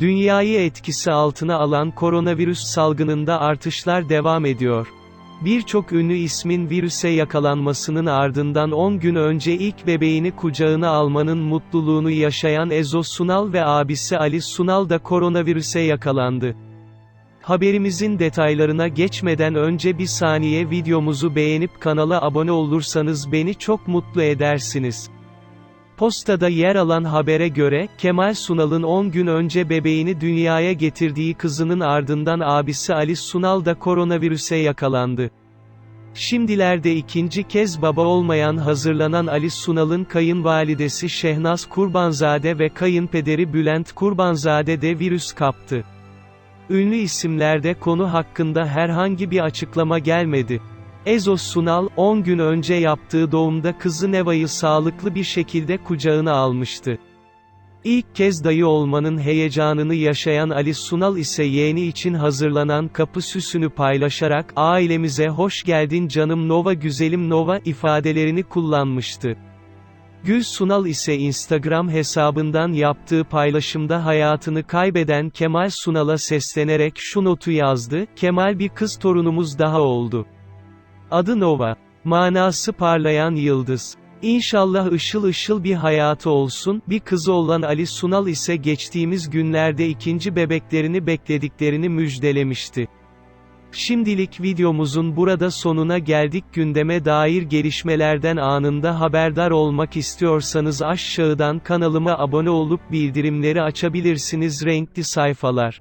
Dünyayı etkisi altına alan koronavirüs salgınında artışlar devam ediyor. Birçok ünlü ismin virüse yakalanmasının ardından 10 gün önce ilk bebeğini kucağına almanın mutluluğunu yaşayan Ezo Sunal ve abisi Ali Sunal da koronavirüse yakalandı. Haberimizin detaylarına geçmeden önce bir saniye videomuzu beğenip kanala abone olursanız beni çok mutlu edersiniz. Postada yer alan habere göre, Kemal Sunal'ın 10 gün önce bebeğini dünyaya getirdiği kızının ardından abisi Ali Sunal da koronavirüse yakalandı. Şimdilerde ikinci kez baba olmayan hazırlanan Ali Sunal'ın kayınvalidesi Şehnaz Kurbanzade ve kayınpederi Bülent Kurbanzade de virüs kaptı. Ünlü isimlerde konu hakkında herhangi bir açıklama gelmedi. Ezo Sunal, 10 gün önce yaptığı doğumda kızı Neva'yı sağlıklı bir şekilde kucağına almıştı. İlk kez dayı olmanın heyecanını yaşayan Ali Sunal ise yeğeni için hazırlanan kapı süsünü paylaşarak ailemize hoş geldin canım Nova güzelim Nova ifadelerini kullanmıştı. Gül Sunal ise Instagram hesabından yaptığı paylaşımda hayatını kaybeden Kemal Sunal'a seslenerek şu notu yazdı, Kemal bir kız torunumuz daha oldu. Adı Nova. Manası parlayan yıldız. İnşallah ışıl ışıl bir hayatı olsun, bir kızı olan Ali Sunal ise geçtiğimiz günlerde ikinci bebeklerini beklediklerini müjdelemişti. Şimdilik videomuzun burada sonuna geldik gündeme dair gelişmelerden anında haberdar olmak istiyorsanız aşağıdan kanalıma abone olup bildirimleri açabilirsiniz renkli sayfalar.